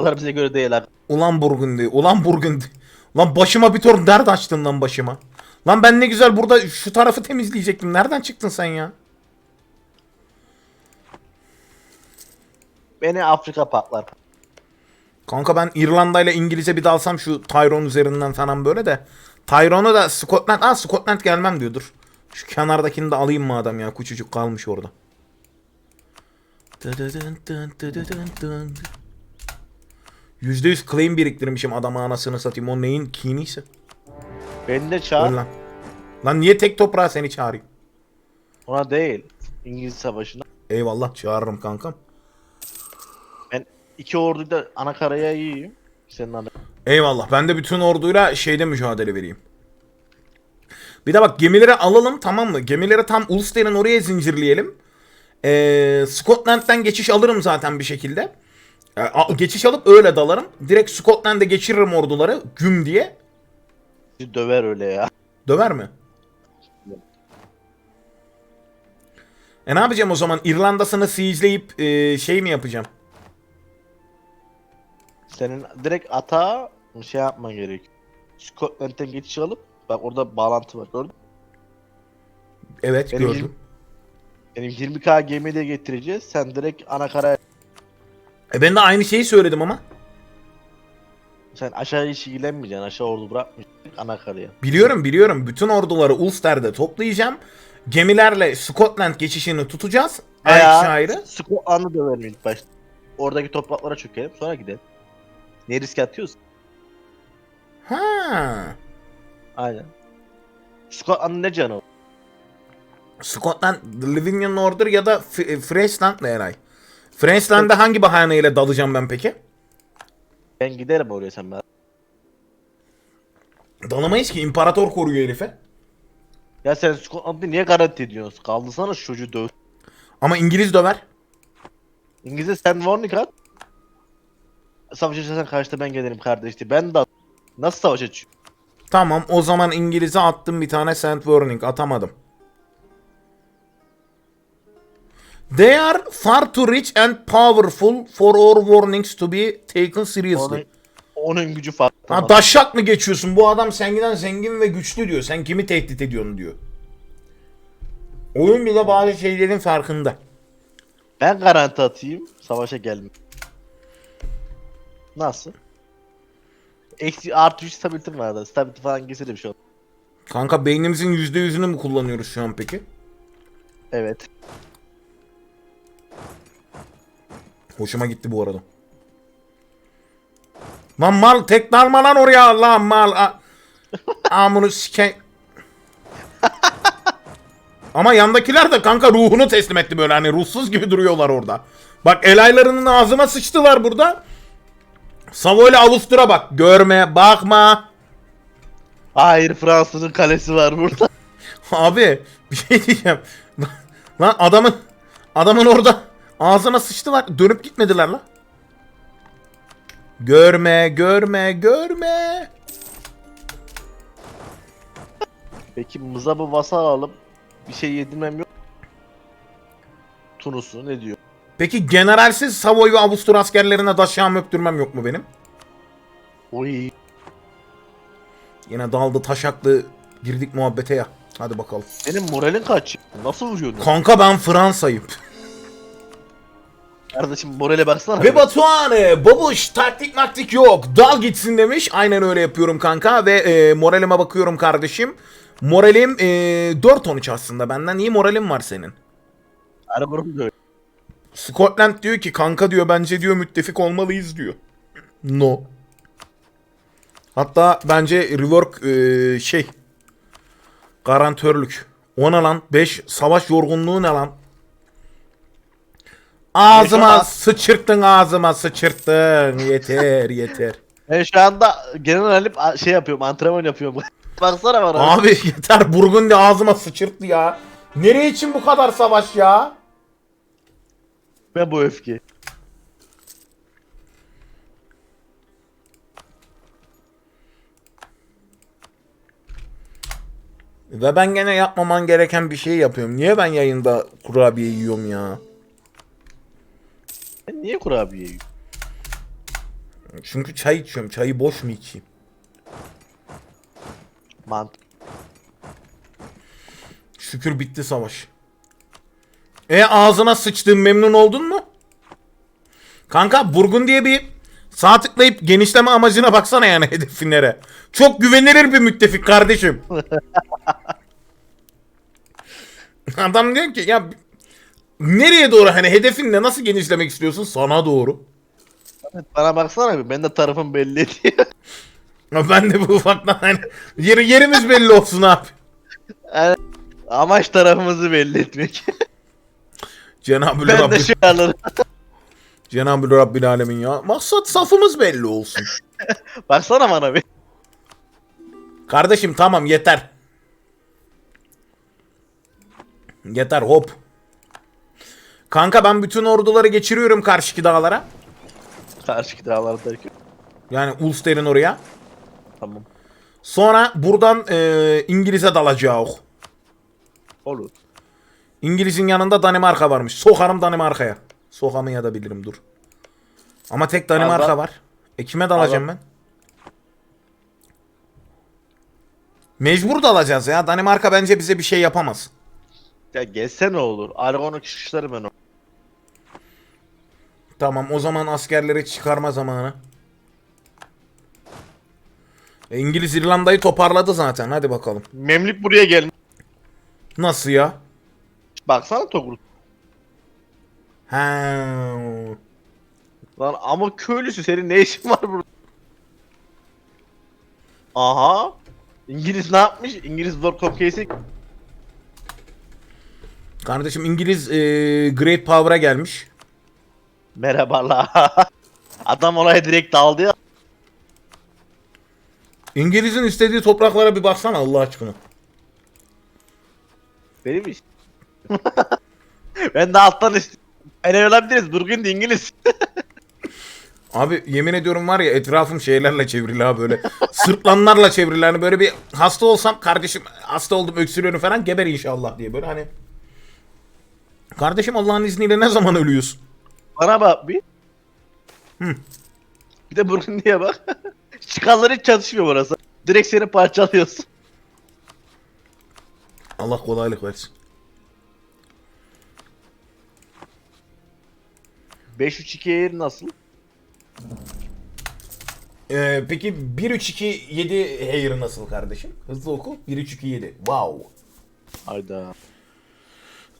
Bunlar bize göre değil abi. Ulan Burgundy, ulan Burgundy. Lan başıma bir tor nerede açtın lan başıma? Lan ben ne güzel burada şu tarafı temizleyecektim. Nereden çıktın sen ya? Beni Afrika patlar. Kanka ben İrlanda ile İngilizce bir dalsam şu Tyrone üzerinden falan böyle de. Tyrone'u da Scotland... Aa Scotland gelmem diyordur. Şu kenardakini de alayım madem ya. Küçücük kalmış orada. %100 claim biriktirmişim adama anasını satayım. O neyin kiniyse. Beni de Öl çağır. lan. Lan niye tek toprağa seni çağırayım? Ona değil. İngiliz savaşına. Eyvallah çağırırım kankam. Ben iki orduyu da anakaraya yiyeyim. Senin adın. Eyvallah. Ben de bütün orduyla şeyde mücadele vereyim. Bir de bak gemileri alalım tamam mı? Gemileri tam Ulster'in oraya zincirleyelim. Ee, Scotland'den geçiş alırım zaten bir şekilde. Ee, a- geçiş alıp öyle dalarım. Direkt Scotland'e geçiririm orduları güm diye. Döver öyle ya. Döver mi? E ne yapacağım o zaman? İrlanda'sını siege'leyip e, şey mi yapacağım? Senin direkt ata şey yapman gerek. Scotland'den geçiş alıp bak orada bağlantı var gördün mü? Evet Benim gördüm. Benim 20k gemiyi de getireceğiz. Sen direkt anakaraya E ben de aynı şeyi söyledim ama. sen aşağı hiç ilgilenmeyeceksin. Aşağı ordu bırakmayacaksın. Anakaraya. Biliyorum biliyorum. Bütün orduları Ulster'de toplayacağım. Gemilerle Scotland geçişini tutacağız. Ayrı ayrı. Scotland'ı döverim ilk başta. Oradaki topraklara çökelim sonra gidelim. Ne risk atıyoruz? Ha. Aynen. Scotland'ın ne canı? Scotland, Livingstone Order ya da F- Friesland ne Friesland'da hangi bahaneyle dalacağım ben peki? Ben giderim oraya sen ben. Dalamayız ki imparator koruyor herife. Ya sen Scotland'ı niye garanti ediyorsun? Kaldırsana şu çocuğu döv. Ama İngiliz döver. İngilizce sen warning at. Savaş açarsan karşıda ben gelirim kardeşti. Ben de Nasıl savaş açıyor? Tamam o zaman İngiliz'e attım bir tane send warning atamadım. They are far too rich and powerful for our warnings to be taken seriously. Onun, onun gücü farklı. Ha daşak mı geçiyorsun? Bu adam senden zengin ve güçlü diyor. Sen kimi tehdit ediyorsun diyor. Oyun bile bazı şeylerin farkında. Ben garanti atayım. Savaşa gelme. Nasıl? Eksi artı 3 stability vardı. Stability falan getirir şu an. Kanka beynimizin %100'ünü mü kullanıyoruz şu an peki? Evet. Hoşuma gitti bu arada. Lan mal tek dalma lan oraya lan mal. Amını sike... Ama yandakiler de kanka ruhunu teslim etti böyle hani ruhsuz gibi duruyorlar orada. Bak elaylarının ağzıma sıçtılar burada. Savoyla Avustur'a bak. Görme, bakma. Hayır Fransa'nın kalesi var burada. Abi bir şey diyeceğim. Lan adamın adamın orada ağzına sıçtılar. Dönüp gitmediler lan. Görme, görme, görme. Peki mızabı vasal alıp bir şey yedirmem yok. Tunus'u ne diyor? Peki generalsiz Savoy ve Avusturya askerlerine daşağım öptürmem yok mu benim? Oy. Yine daldı taşaklı girdik muhabbete ya. Hadi bakalım. Senin moralin kaç? Nasıl vuruyordun? Kanka ben Fransa'yım. Kardeşim morale baksana. Ve Batuhan e, babuş taktik maktik yok dal gitsin demiş. Aynen öyle yapıyorum kanka ve e, moralime bakıyorum kardeşim. Moralim e, 4-13 aslında benden iyi moralim var senin. Arabamı böyle. Scotland diyor ki kanka diyor bence diyor müttefik olmalıyız diyor. No. Hatta bence rework e, şey garantörlük. O ne lan? 5 savaş yorgunluğu ne lan? Ağzıma sıçırttın ağzıma sıçırttın. Yeter yeter. Ben şu anda genel alıp şey yapıyorum antrenman yapıyorum. Baksana bana. Abi yeter Burgundy ağzıma sıçırttı ya. Nereye için bu kadar savaş ya? Ben bu öfke. Ve ben gene yapmaman gereken bir şey yapıyorum. Niye ben yayında kurabiye yiyorum ya? Ben niye kurabiye yiyorum? Çünkü çay içiyorum. Çayı boş mu içeyim? Mant. Şükür bitti savaş. E ağzına sıçtın memnun oldun mu? Kanka Burgun diye bir sağ tıklayıp genişleme amacına baksana yani hedefinlere. Çok güvenilir bir müttefik kardeşim. Adam diyor ki ya nereye doğru hani hedefinle nasıl genişlemek istiyorsun? Sana doğru. Bana baksana bir. Ben de tarafım belli ediyor. Ya Ben de bu ufaktan hani yeri, yerimiz belli olsun abi. Yani amaç tarafımızı belli etmek. Cenab-ı ben de Rabbi, şu alırım. Cenab-ı Rabbil Alemin ya. Maksat safımız belli olsun. Baksana bana bir. Kardeşim tamam yeter. Yeter hop. Kanka ben bütün orduları geçiriyorum karşıki dağlara. Karşı dağlardaki. Yani Ulster'in oraya. Tamam. Sonra buradan e, İngiliz'e dalacağız. Olur. İngiliz'in yanında Danimarka varmış. Sokarım Danimarka'ya. Sokamaya da bilirim dur. Ama tek Danimarka Allah- var. E kime dalacağım ben? Mecbur dalacağız ya. Danimarka bence bize bir şey yapamaz. Ya gelse ne olur? Aragon'u çıkışları ben o. Tamam o zaman askerleri çıkarma zamanı. E, İngiliz İrlanda'yı toparladı zaten. Hadi bakalım. Memlük buraya gelmiş. Nasıl ya? Baksana Togur. Ha. Lan ama köylüsü senin ne işin var burada? Aha. İngiliz ne yapmış? İngiliz World Cup case'i Kardeşim İngiliz e, Great Power'a gelmiş. Merhabalar. Adam olaya direkt daldı ya. İngiliz'in istediği topraklara bir baksana Allah aşkına. Benim iş. ben de alttan istiyorum. Ben olabiliriz. Burgun da İngiliz. Abi yemin ediyorum var ya etrafım şeylerle çevrili ha böyle. Sırtlanlarla çevrili hani böyle bir hasta olsam kardeşim hasta oldum öksürüyorum falan geber inşallah diye böyle hani. Kardeşim Allah'ın izniyle ne zaman ölüyorsun? Bana bak bir. Hı. Bir de Burgun diye bak. Çıkanlar hiç çatışmıyor burası. Direkt seni parçalıyorsun. Allah kolaylık versin. 5-3-2 yer nasıl? Ee, peki 1-3-2-7 Hair nasıl kardeşim? Hızlı oku. 1-3-2-7. Wow. Hayda.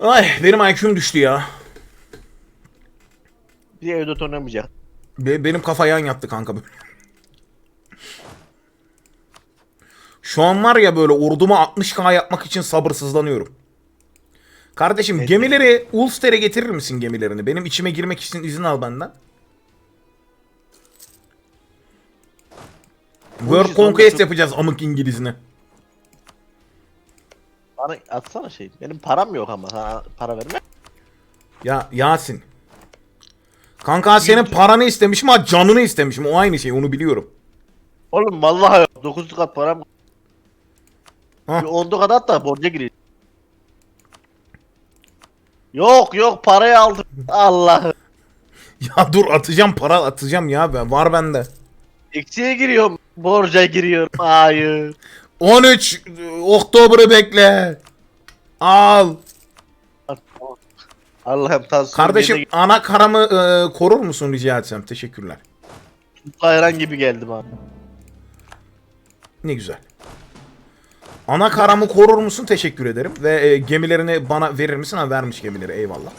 Ay benim IQ'm düştü ya. Bir de Eudot oynamayacak. Be- benim kafa yan yattı kanka böyle. Şu an var ya böyle orduma 60k yapmak için sabırsızlanıyorum. Kardeşim Evet. gemileri Ulster'e getirir misin gemilerini? Benim içime girmek için izin al benden. World Conquest çok- yapacağız amık İngilizine. Bana atsana şey. Benim param yok ama sana para verme. Ya Yasin. Kanka senin paranı istemişim ama canını istemişim. O aynı şey onu biliyorum. Oğlum vallahi yok. 9 kat param. Hah. Bir 10 kat at da borca gireyim. Yok yok parayı aldım. Allah. Ya dur atacağım para atacağım ya ben var bende. Eksiye giriyorum. Borca giriyorum. Hayır. 13 Oktober'ı bekle. Al. Allah'ım tansiyonum Kardeşim ana karamı e, korur musun rica etsem? Teşekkürler. Hayran gibi geldim abi. Ne güzel. Ana karamı korur musun? Teşekkür ederim. Ve e, gemilerini bana verir misin? Ha vermiş gemileri eyvallah.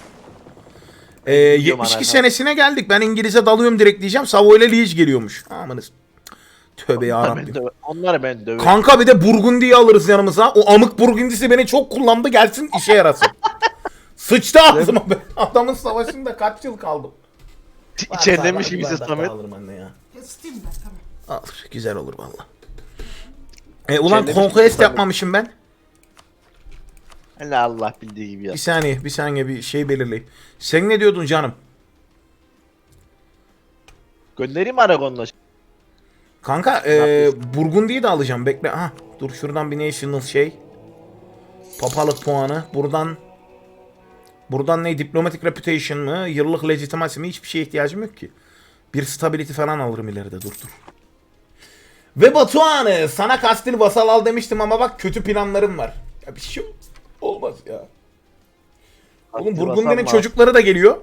E, Biliyorum 72 ana senesine geldik. Ben İngiliz'e dalıyorum direkt diyeceğim. Savoy ile Liege geliyormuş. Amanız. Tövbe yarabbim. onları ben döverim. Kanka bir de Burgundy'yi alırız yanımıza. O amık Burgundy'si beni çok kullandı gelsin işe yarasın. Sıçtı ağzıma be. Adamın savaşında kaç yıl kaldım. İçeridemiş Varsa gibi bardak Samet. alırım anne ya. Isıtayım ben tamam. Alır. Güzel olur valla. E, ulan İçeridemiş Conquest yapmamışım ben. Allah Allah bildiği gibi ya. Bir saniye bir saniye bir şey belirleyeyim. Sen ne diyordun canım? Göndereyim mi Aragon'la? Kanka e, Burgundy'yi de alacağım bekle. Ha dur şuradan bir national şey. Papalık puanı. Buradan Buradan ne? Diplomatic reputation mı? Yıllık legitimacy mi? Hiçbir şeye ihtiyacım yok ki. Bir stability falan alırım ileride dur dur. Ve Batuhan'ı sana kastil vasal al demiştim ama bak kötü planlarım var. Ya bir şey olmaz ya. Oğlum Burgundy'nin çocukları da geliyor.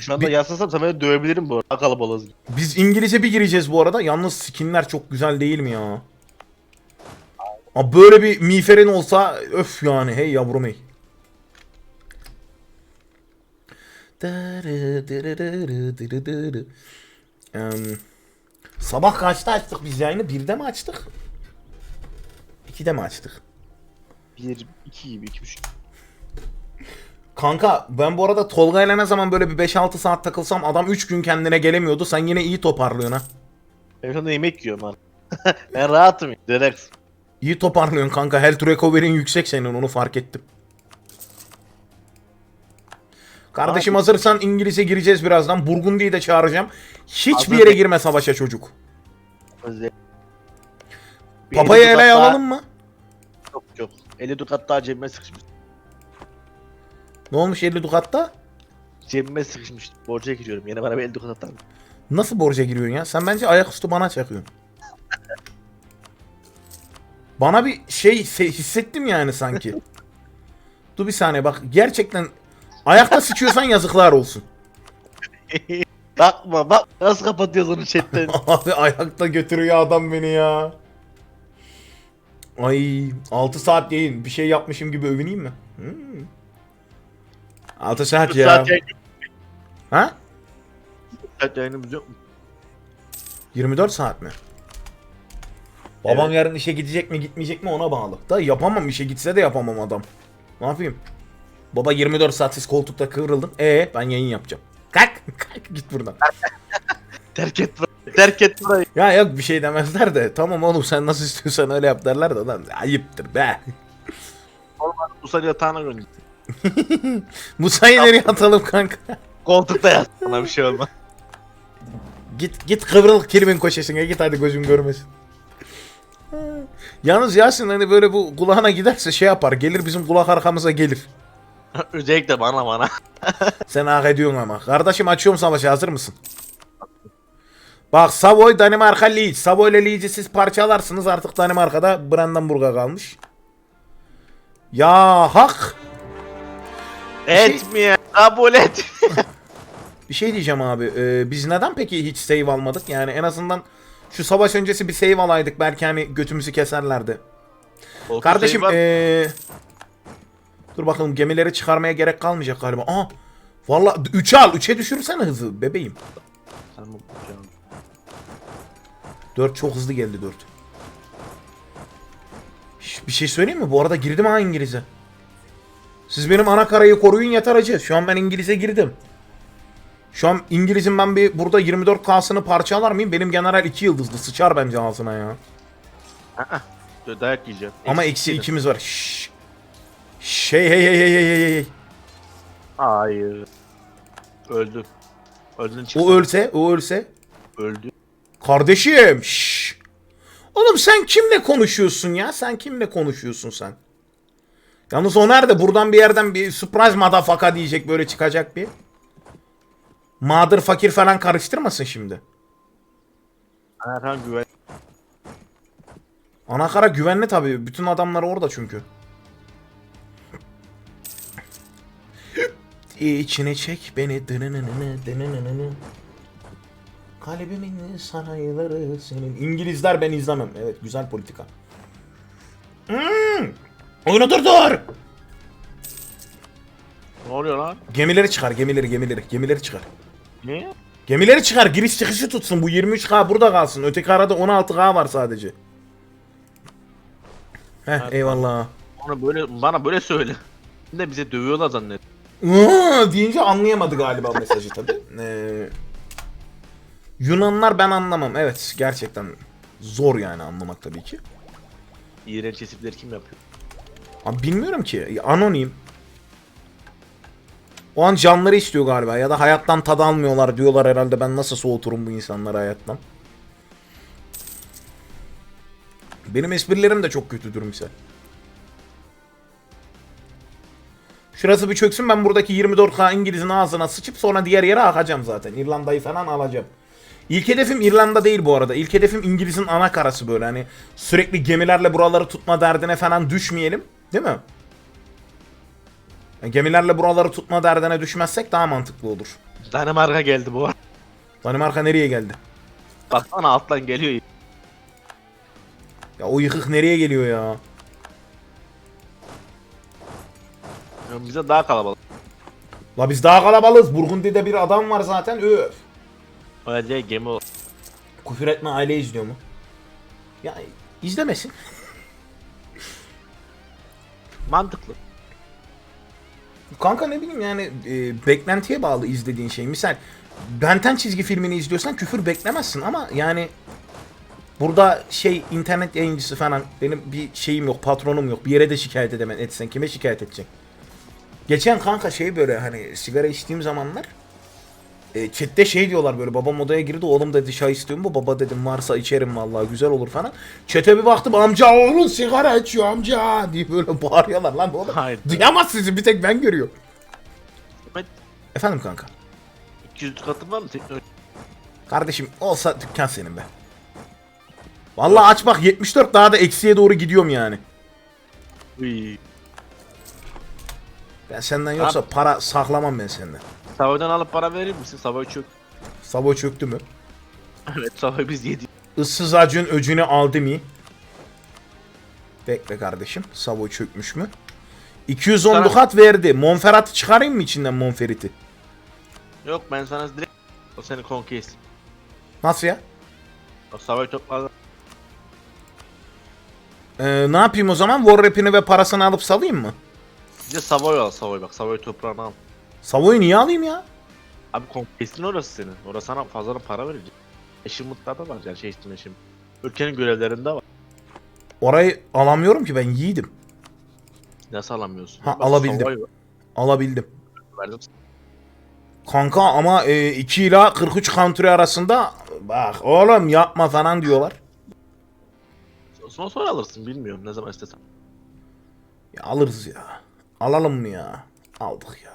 Şu anda yaslasam beni dövebilirim bu arada. Kalabalığız. Biz İngilizce bir gireceğiz bu arada. Yalnız skinler çok güzel değil mi ya? Aa, böyle bir miğferin olsa öf yani hey yavrum hey. Sabah kaçta açtık biz yayını? Birde mi açtık? İkide mi açtık? 1, 2 gibi, 2 buçuk. Kanka ben bu arada Tolga ile ne zaman böyle bir 5-6 saat takılsam adam 3 gün kendine gelemiyordu. Sen yine iyi toparlıyorsun ha. Ben şu yemek yiyorum lan. ben rahatım. Relax. İyi toparlıyorsun kanka. Health recovery'in yüksek senin onu fark ettim. Kardeşim Abi- hazırsan İngiliz'e gireceğiz birazdan. Burgundy'yi de çağıracağım. Hiçbir yere girme savaşa çocuk. Özel. Bir Papayı 50 ele alalım mı? Yok yok. 50 dukat daha cebime sıkışmış. Ne olmuş 50 dukatta? Cebime sıkışmış. Borca giriyorum. Yine bana bir 50 dukat atar mı? Nasıl borca giriyorsun ya? Sen bence ayaküstü bana çakıyorsun. Bana bir şey se- hissettim yani sanki. Dur bir saniye bak. Gerçekten ayakta sıçıyorsan yazıklar olsun. Bakma bak nasıl kapatıyoruz onu chatten. Abi ayakta götürüyor adam beni ya. Ay 6 saat yayın. Bir şey yapmışım gibi övüneyim mi? Hmm. 6 saat ya. saat yayın- Ha? saat yayınımız yok mu? 24 saat mi? Babam yarın işe gidecek mi gitmeyecek mi ona bağlı. Da yapamam işe gitse de yapamam adam. Ne yapayım? Baba 24 saat siz koltukta kıvrıldın. E ben yayın yapacağım. Kalk, kalk git buradan. Terk et burayı. Terk et burayı. Ya yok bir şey demezler de tamam oğlum sen nasıl istiyorsan öyle yap derler de lan ayıptır be. Musa'nın yatağına gönder. Musa'yı nereye atalım kanka? Koltukta yat. Bana bir şey olmaz. Git git kıvrıl kelimin köşesine git hadi gözüm görmesin. Yalnız Yasin hani böyle bu kulağına giderse şey yapar gelir bizim kulak arkamıza gelir. Özellikle bana bana. Sen hak ediyorsun ama. Kardeşim açıyorum savaşı hazır mısın? Bak Savoy Danimarka Leeds. Savoy ile Leeds'i siz parçalarsınız artık Danimarka'da Brandenburg'a kalmış. Ya hak. Etmiyor. Kabul et. Bir şey diyeceğim abi. Ee, biz neden peki hiç save almadık? Yani en azından şu savaş öncesi bir save alaydık. Belki hani götümüzü keserlerdi. Kardeşim Şey ee... Dur bakalım gemileri çıkarmaya gerek kalmayacak galiba. Aa! Valla 3'e al. 3'e düşürsene hızı bebeğim. Tamam, canım. 4 çok hızlı geldi 4. Şş, Bir şey söyleyeyim mi? Bu arada girdim ha İngiliz'e. Siz benim ana karayı koruyun yeter acı. Şu an ben İngiliz'e girdim. Şu an İngiliz'in ben bir burada 24K'sını parçalar mıyım? Benim general 2 yıldızlı. Sıçar bence ağzına ya. Dur, Dayak yiyeceğim. Ama eksi ikimiz var. Şşş. Şey hey hey hey hey hey hey. Hayır. Öldü. Öldün çıktı. O ölse, o ölse. Öldü. Kardeşim. Şşş. Oğlum sen kimle konuşuyorsun ya? Sen kimle konuşuyorsun sen? Yalnız o nerede? Buradan bir yerden bir surprise motherfucker diyecek böyle çıkacak bir. Mağdur fakir falan karıştırmasın şimdi. Erhan güven. Anakara güvenli tabii. Bütün adamlar orada çünkü. İçine çek beni. dınınınını, dınınınını. Kalbimin sarayları senin. İngilizler ben izlemem. Evet güzel politika. Hmm. Oyunu durdur. Ne oluyor lan? Gemileri çıkar gemileri gemileri. Gemileri çıkar. Ne? Gemileri çıkar giriş çıkışı tutsun. Bu 23K burada kalsın. Öteki arada 16K var sadece. Heh eyvallah. Onu böyle bana böyle söyle. De bize dövüyorlar zannet. Iıı deyince anlayamadı galiba mesajı tabi. Ee, Yunanlar ben anlamam. Evet gerçekten zor yani anlamak tabii ki. İğrenç esipleri kim yapıyor? Abi bilmiyorum ki. Anonim. O an canları istiyor galiba ya da hayattan tad almıyorlar diyorlar herhalde ben nasıl soğuturum bu insanları hayattan. Benim esprilerim de çok kötüdür misal. Şurası bir çöksün ben buradaki 24K İngiliz'in ağzına sıçıp sonra diğer yere akacağım zaten. İrlanda'yı falan alacağım. İlk hedefim İrlanda değil bu arada. İlk hedefim İngiliz'in ana karası böyle hani sürekli gemilerle buraları tutma derdine falan düşmeyelim. Değil mi? Yani gemilerle buraları tutma derdine düşmezsek daha mantıklı olur. Danimarka geldi bu arada. Danimarka nereye geldi? Baksana alttan geliyor. Ya o yıkık nereye geliyor ya? Bize daha kalabalık. La biz daha kalabalığız. Burgundy'de bir adam var zaten. Öf. Öyle gemi o. Küfür etme aile izliyor mu? Ya izlemesin. Mantıklı. Kanka ne bileyim yani e, beklentiye bağlı izlediğin şey. Misal Benten çizgi filmini izliyorsan küfür beklemezsin ama yani burada şey internet yayıncısı falan benim bir şeyim yok patronum yok bir yere de şikayet edemem etsen kime şikayet edecek? Geçen kanka şey böyle hani sigara içtiğim zamanlar e, chatte şey diyorlar böyle babam odaya girdi oğlum dedi çay istiyor mu baba dedim varsa içerim vallahi güzel olur falan. Çete bir baktım amca oğlun sigara içiyor amca diye böyle bağırıyorlar lan oğlum. Hayır. Duyamaz sizi bir tek ben görüyorum. Evet. Efendim kanka. 200 katı var mı teknoloji? Kardeşim olsa dükkan senin be. Vallahi aç bak 74 daha da eksiye doğru gidiyorum yani. Uy. Ben senden yoksa para saklamam ben senden. Savoy'dan alıp para verir misin? Savoy çök. Sabo çöktü mü? Evet Savoy biz yedik. Issız acın öcünü aldı mı? Bekle kardeşim. Sabo çökmüş mü? 210 Sana- dukat verdi. Monferrat'ı çıkarayım mı içinden Monferit'i? Yok ben sana direkt o seni conquest. Nasıl ya? O Savoy topladı. Ee, ne yapayım o zaman? War rapini ve parasını alıp salayım mı? Bir de Savoy al Savoy bak Savoy toprağını al. Savo'yu niye alayım ya? Abi conquest'in orası senin. Orası sana fazla para verecek. Eşim mutluda var yani şey istin eşim. Ülkenin görevlerinde var. Orayı alamıyorum ki ben yiğidim. Nasıl alamıyorsun? Ha, Bak, alabildim. Savoy var, Alabildim. Verdim. Kanka ama e, 2 ila 43 country arasında bak oğlum yapma falan diyorlar. Sonra sonra alırsın bilmiyorum ne zaman istesen. Ya alırız ya. Alalım mı ya? Aldık ya.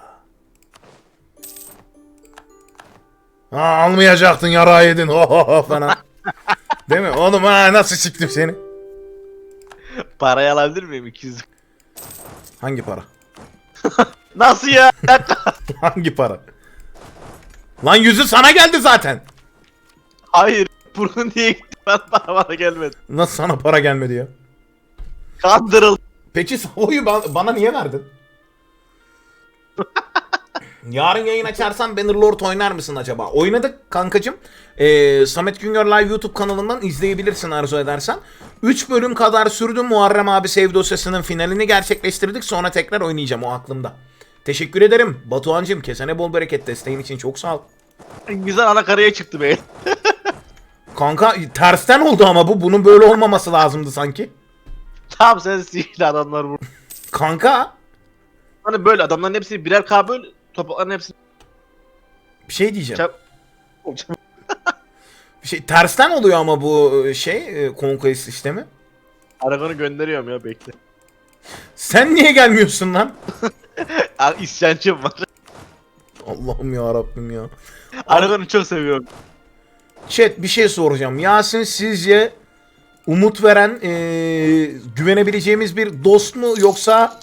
Ha almayacaktın yara yedin ho ho ho falan. Değil mi? Oğlum ha nasıl siktim seni? Parayı alabilir miyim 200? Hangi para? Nasıl ya? Hangi para? Lan yüzü sana geldi zaten. Hayır. Burun diye gitti. Ben para bana gelmedi. Nasıl sana para gelmedi ya? Kandırıldı. Peki Savo'yu ba- bana niye verdin? Yarın yayın açarsan Bannerlord oynar mısın acaba? Oynadık kankacım. Ee, Samet Güngör Live YouTube kanalından izleyebilirsin arzu edersen. 3 bölüm kadar sürdü Muharrem abi Sev dosyasının finalini gerçekleştirdik. Sonra tekrar oynayacağım o aklımda. Teşekkür ederim Batuhan'cım. Kesene bol bereket desteğin için çok sağ ol. Güzel ana karaya çıktı be. Kanka tersten oldu ama bu. Bunun böyle olmaması lazımdı sanki. Tamam sen sihirli adamlar vur. Kanka Hani böyle adamların hepsi birer K böyle toprakların hepsini bir şey diyeceğim. çap... Bir şey tersten oluyor ama bu e, şey e, Conquest sistemi. Aragon'u gönderiyorum ya bekle. Sen niye gelmiyorsun lan? İsyancım var. Allah'ım ya Rabbim ya. Aragon'u çok seviyorum. Chat bir şey soracağım. Yasin sizce umut veren e, güvenebileceğimiz bir dost mu yoksa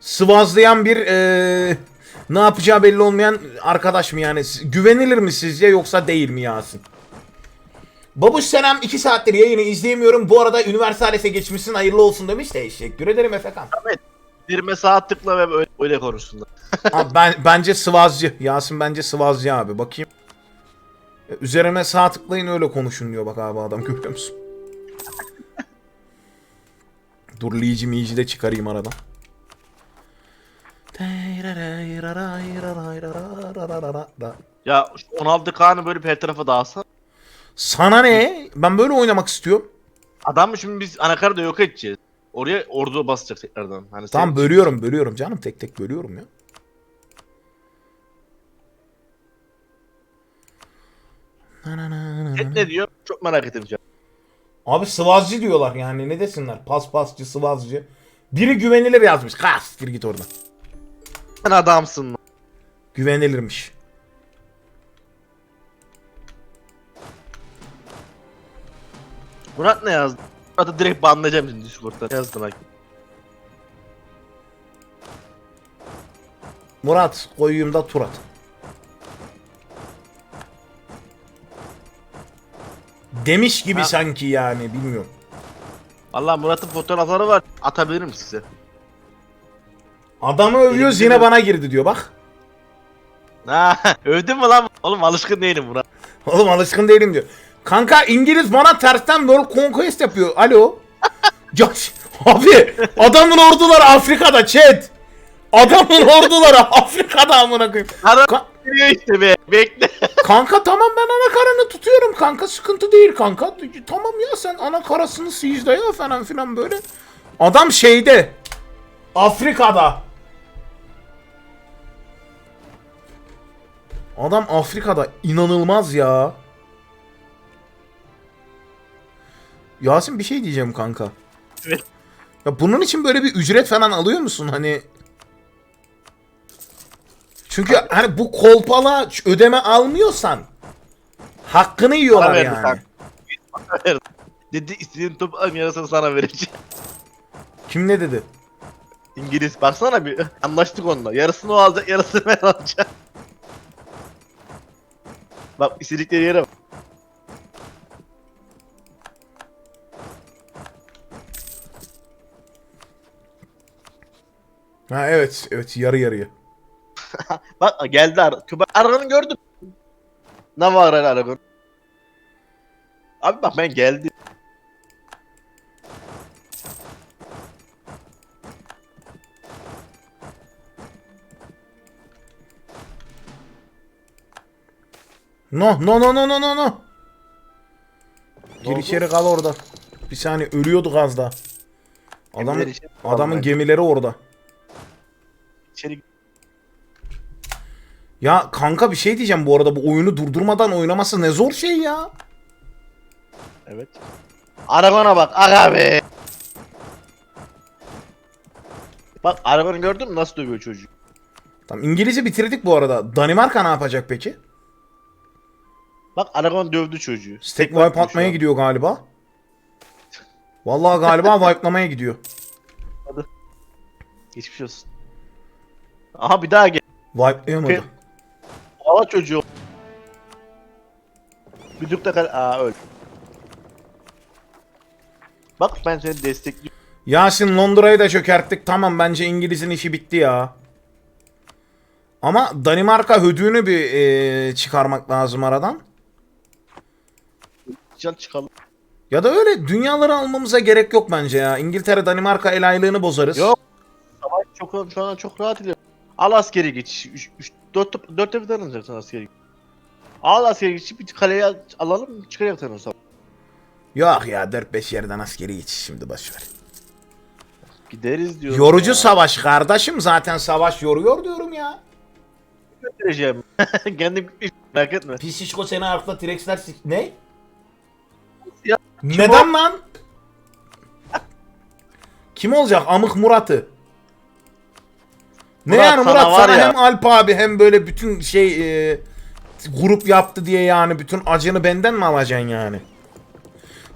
sıvazlayan bir e, ne yapacağı belli olmayan arkadaş mı yani? Güvenilir mi sizce yoksa değil mi Yasin? Babuş Senem 2 saattir yayını izleyemiyorum. Bu arada Universales'e geçmişsin hayırlı olsun demiş. Teşekkür ederim Efekan. Dirime sağ tıkla ve öyle, öyle konuşsunlar. Abi ben bence sıvazcı. Yasin bence sıvazcı abi. Bakayım. E, Üzerime sağ tıklayın öyle konuşun diyor bak abi adam görüyor musun? Dur lici mici de çıkarayım aradan. Ya şu 16 K'nı böyle her tarafa dağılsa. Sana ne? Ben böyle oynamak istiyorum. Adam şimdi biz anakarı da yok edeceğiz. Oraya ordu basacak tekrardan. Hani Tamam sen- bölüyorum bölüyorum canım tek tek bölüyorum ya. Chat ne diyor? Çok merak ettim. canım. Abi sıvazcı diyorlar yani ne desinler paspasçı sıvazcı. Biri güvenilir yazmış. Kastir git oradan. Sen adamsın. lan. Güvenilirmiş. Murat ne yazdı? Murat'ı direkt banlayacağım şimdi Discord'da. Ne yazdı bak. Murat koyuyum da Turat. Demiş gibi Ha. sanki yani bilmiyorum. Valla Murat'ın fotoğrafları var. Atabilirim size. Adamı övüyoruz yine bana girdi diyor bak. Ha, övdün mü lan? Oğlum alışkın değilim Murat. Oğlum alışkın değilim diyor. Kanka İngiliz bana tersten World Conquest yapıyor. Alo. Josh. Abi adamın orduları Afrika'da chat. Adamın orduları Afrika'da amına koyayım. Ara Ka- işte be. Bekle. kanka tamam ben ana karanı tutuyorum kanka sıkıntı değil kanka. Tamam ya sen ana karasını sicde ya falan filan böyle. Adam şeyde. Afrika'da. Adam Afrika'da inanılmaz ya. Yasin bir şey diyeceğim kanka. Evet. Ya bunun için böyle bir ücret falan alıyor musun hani? Çünkü hani bu kolpala ödeme almıyorsan hakkını yiyorlar verdi yani. Dedi istediğin toplam yarısını sana vereceğim. Kim ne dedi? İngiliz baksana bir anlaştık onunla. Yarısını o alacak yarısını ben alacağım. Bak istedikleri yere bak. Ha evet evet yarı yarıya. Bak geldi Ar Küba Aragon'u gördün. mü? Ne var Aragon? Abi bak ben geldim. No no no no no no no. Gir oldu? içeri kal orada. Bir saniye Gemiler içeri- adamın Vallahi. gemileri orada. İçeri Ya kanka bir şey diyeceğim bu arada bu oyunu durdurmadan oynaması ne zor şey ya. Evet. Aragon'a bak aga be. Bak Aragon'u gördün mü nasıl dövüyor çocuk? Tamam İngiliz'i bitirdik bu arada. Danimarka ne yapacak peki? Bak Aragon dövdü çocuğu. Stack wipe atmaya gidiyor galiba. Vallahi galiba wipe'lamaya gidiyor. Geçmiş olsun. Aha bir daha gel. Wipe'layamadı. Pe- Hava çocuğu. Bir de kal. Aa öl. Bak ben seni destekliyorum. Yasin Londra'yı da çökerttik. Tamam bence İngiliz'in işi bitti ya. Ama Danimarka hödüğünü bir eee, çıkarmak lazım aradan. Can çıkalım. Ya da öyle dünyaları almamıza gerek yok bence ya. İngiltere Danimarka el aylığını bozarız. Yok. Savaş çok şu an çok rahat ilerliyor. Al askeri geç. 3 3 4 4 tepeden alacaksın askeri. Al askeri geç. Bir kaleye al- alalım çıkacak sana savaş. Yok ya 4-5 yerden askeri geçiş şimdi boşver. Gideriz diyorum. Yorucu ya. savaş kardeşim zaten savaş yoruyor diyorum ya. götüreceğim. Kendim gitmiş merak etme. Pisişko seni arkada T-Rex'ler sik- Ne? Ya, Neden lan? Kim olacak? Amık Murat'ı. Ne Murat yani sana Murat var sana ya. hem Alp abi hem böyle bütün şey e, grup yaptı diye yani bütün acını benden mi alacaksın yani?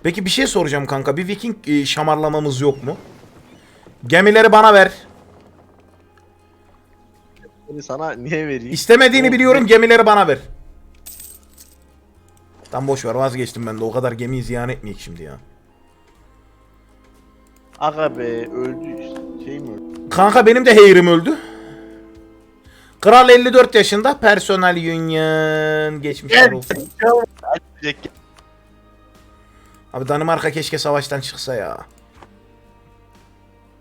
Peki bir şey soracağım kanka. Bir Viking e, şamarlamamız yok mu? Gemileri bana ver. Sana niye vereyim? İstemediğini biliyorum gemileri bana ver. Tam boş ver vazgeçtim ben de o kadar gemiyi ziyan etmeyek şimdi ya. Aga be öldü işte. Şey mi öldü? Kanka benim de heyrim öldü. Kral 54 yaşında personel union geçmişler olsun. Abi Danimarka keşke savaştan çıksa ya.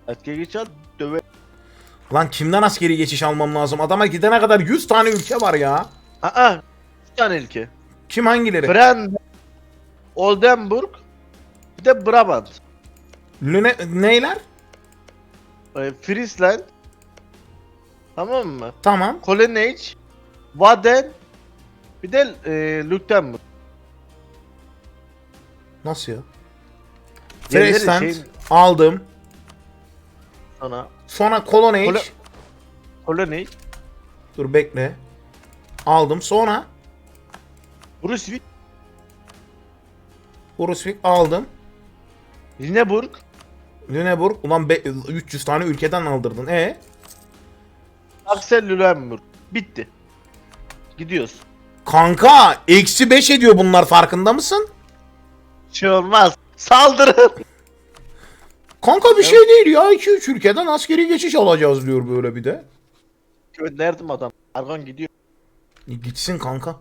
askeri geç al döve. Lan kimden askeri geçiş almam lazım? Adama gidene kadar 100 tane ülke var ya. Aa. Bir tane ülke. Kim hangileri? Brand. Oldenburg. Bir de Brabant. Lüne, neyler? Ee, Friesland. Tamam mı? Tamam. Colonnade. Waden. Bir de e, Luxemburg. Nasıl ya? Friesland şey- aldım. Sana. Sonra Colonnade. Kolo- Koloni. Dur bekle. Aldım. Sonra Brunswick. Brunswick aldım. Lüneburg. Lüneburg. Ulan be- 300 tane ülkeden aldırdın. E Axel Lüneburg. Bitti. Gidiyoruz. Kanka eksi 5 ediyor bunlar farkında mısın? Şey olmaz. Saldırın. Kanka bir şey değil ya. 2-3 ülkeden askeri geçiş alacağız diyor böyle bir de. Gönderdim adam. Argon gidiyor. E, Gitsin kanka.